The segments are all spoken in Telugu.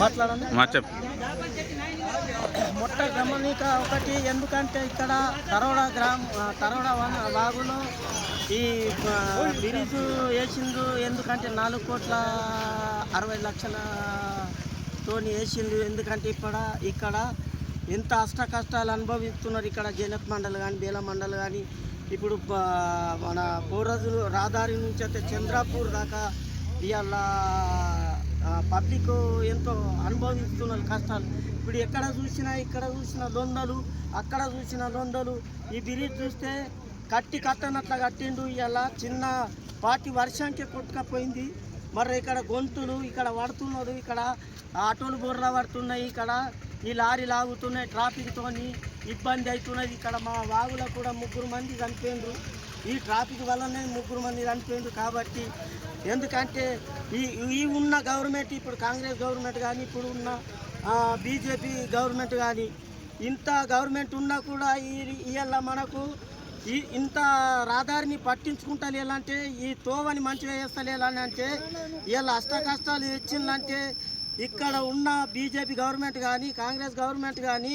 మాట్లాడండి. మొట్ట గమనిక ఒకటి ఎందుకంటే ఇక్కడ తరోడ గ్రామ తరోడ వాగులో ఈ ఆ, బ్రిడ్జ్ వేసిండు ఎందుకంటే నాలుగు కోట్ల అరవై లక్షల తోని వేసిండు ఎందుకంటే ఇక్కడ ఇక్కడ ఎంత అష్ట కష్టాలు అనుభవిస్తున్నారు ఇక్కడ జనత్ మండలి కానీ బేల మండలి కానీ ఇప్పుడు మన పోరజులు రహదారి నుంచి అయితే చంద్రాపూర్ దాకా ఇవాళ పబ్లిక్ ఎంతో అనుభవిస్తున్నారు కష్టాలు. ఇప్పుడు ఎక్కడ చూసినా ఇక్కడ చూసిన దొందలు అక్కడ చూసిన దొందలు ఈ బ్రిడ్జ్ చూస్తే కట్టి కట్టనట్ల కట్టిండు. ఇలా చిన్న పాటి వర్షానికి కొట్టుకపోయింది. మరి ఇక్కడ గొంతులు ఇక్కడ పడుతున్నారు. ఇక్కడ ఆటోలు బుర్ర పడుతున్నాయి. ఇక్కడ ఈ లారీ లాగుతున్నాయి. ట్రాఫిక్తోని ఇబ్బంది అవుతున్నది. ఇక్కడ మా వాగులో కూడా ముగ్గురు మంది చనిపోయిండ్రు. ఈ ట్రాఫిక్ వల్లనే ముగ్గురు మంది చనిపోయింది కాబట్టి ఎందుకంటే ఈ ఈ ఉన్న గవర్నమెంట్ ఇప్పుడు కాంగ్రెస్ గవర్నమెంట్ కానీ ఇప్పుడు ఉన్న బీజేపీ గవర్నమెంట్ కానీ ఇంత గవర్నమెంట్ ఉన్నా కూడా ఈ ఇవాళ మనకు ఈ ఇంత రహదారిని పట్టించుకుంటలేలంటే ఈ తోవని మంచిగా చేస్తలేలని అంటే ఇవాళ అష్ట కష్టాలు తెచ్చిందంటే ఇక్కడ ఉన్న బీజేపీ గవర్నమెంట్ కానీ కాంగ్రెస్ గవర్నమెంట్ కానీ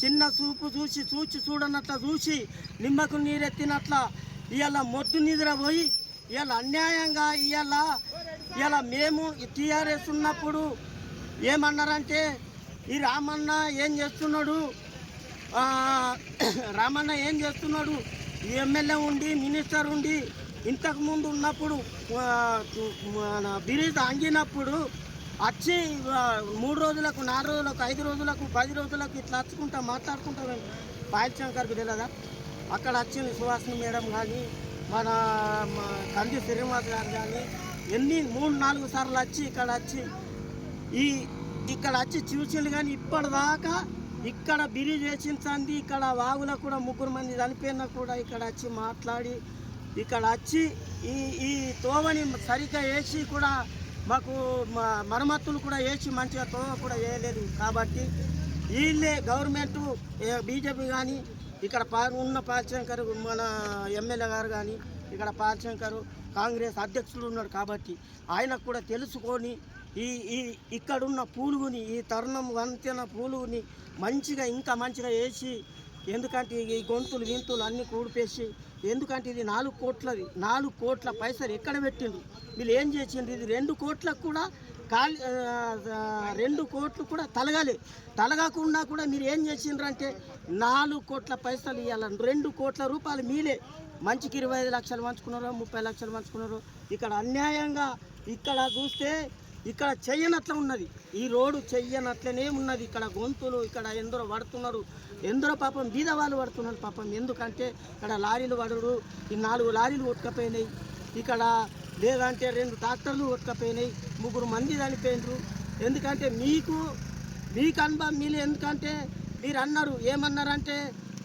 చిన్న చూపు చూసి చూచి చూడనట్ల చూసి నిమ్మకు నీరెత్తినట్ల ఇవాళ మొద్దు నిద్రపోయి ఇవాళ అన్యాయంగా ఇవాళ ఇవాళ మేము టీఆర్ఎస్ ఉన్నప్పుడు ఏమన్నారంటే ఈ రామన్న ఏం చేస్తున్నాడు? రామన్న ఏం చేస్తున్నాడు? ఎమ్మెల్యే ఉండి మినిస్టర్ ఉండి ఇంతకుముందు ఉన్నప్పుడు మన బిరీజ్ అంగినప్పుడు వచ్చి మూడు రోజులకు నాలుగు రోజులకు ఐదు రోజులకు పది రోజులకు ఇట్లా వచ్చుకుంటా మాట్లాడుకుంటా పాయల్ శంకర్కి తెలియదా అక్కడ వచ్చిన సుహాసిని మేడం కానీ మన కంది శ్రీనివాస్ గారు కానీ ఎన్ని మూడు నాలుగు సార్లు వచ్చి ఇక్కడ వచ్చి ఈ ఇక్కడ వచ్చి చూసిండు కానీ ఇప్పటిదాకా ఇక్కడ బిరి చేసింది ఇక్కడ వాగులో కూడా ముగ్గురు మంది చనిపోయినా కూడా ఇక్కడ వచ్చి మాట్లాడి ఇక్కడ వచ్చి ఈ ఈ తోవని సరిగ్గా వేసి కూడా మాకు మ- మరమ్మతులు కూడా వేసి మంచిగా తోవ కూడా వేయలేదు. కాబట్టి వీళ్ళే గవర్నమెంట్ బీజేపీ కానీ ఇక్కడ ఉన్న పాలశంకర్ మన ఎమ్మెల్యే గారు కానీ ఇక్కడ పాలశంకర్ కాంగ్రెస్ అధ్యక్షుడు ఉన్నాడు కాబట్టి ఆయనకు కూడా తెలుసుకొని ఈ ఈ ఇక్కడున్న పూలుగుని ఈ తరుణం వంతెన పూలుగుని మంచిగా ఇంకా మంచిగా వేసి ఎందుకంటే ఈ గొంతులు వింతులు అన్నీ కూడిపేసి ఎందుకంటే ఇది నాలుగు కోట్లది నాలుగు కోట్ల పైసలు ఎక్కడ పెట్టిండ్రు? వీళ్ళు ఏం చేసిండ్రు? ఇది రెండు కోట్లకు కూడా కాలి రెండు కోట్లు కూడా తలగాలి. తలగకుండా కూడా మీరు ఏం చేసిండ్రంటే నాలుగు కోట్ల పైసలు ఇవ్వాలి రెండు కోట్ల రూపాయలు మీలే. మంచికి ఇరవై ఐదు లక్షలు పంచుకున్నారు ముప్పై లక్షలు పంచుకున్నారు. ఇక్కడ అన్యాయంగా ఇక్కడ చూస్తే ఇక్కడ చెయ్యనట్ల ఉన్నది. ఈ రోడ్డు చెయ్యనట్లనే ఉన్నది. ఇక్కడ గొంతులు ఇక్కడ ఎందరో పడుతున్నారు. ఎందరో పాపం బీద వాళ్ళు పడుతున్నారు పాపం. ఎందుకంటే ఇక్కడ లారీలు పడరు ఈ నాలుగు లారీలు కొట్టుకపోయినాయి. ఇక్కడ లేదంటే రెండు ట్రాక్టర్లు కొట్టుకపోయినాయి. ముగ్గురు మంది చనిపోయినరు. ఎందుకంటే మీకు మీకు అనుభవం మీరు ఎందుకంటే మీరు అన్నారు ఏమన్నారంటే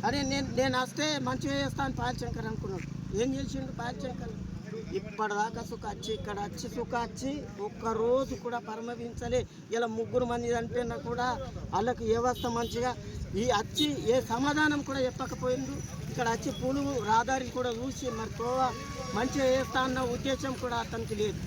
అరే నేను నేను వస్తే మంచిగా చేస్తాను పాలశంకర్ అనుకున్నాడు. ఏం చేసిండు పాలశంకర్ ఇప్పటిదాకా సుఖ వచ్చి ఇక్కడ వచ్చి సుఖ వచ్చి ఒక్క రోజు కూడా పరమవించలే ఇలా ముగ్గురు మంది చనిపోయినా కూడా వాళ్ళకి వ్యవస్థ మంచిగా? ఈ వచ్చి ఏ సమాధానం కూడా చెప్పకపోయిండు ఇక్కడ వచ్చి పులువు రాదారి కూడా చూసి మరి తోవ మంచిగా చేస్తా అన్న ఉద్దేశం కూడా అతనికి లేదు.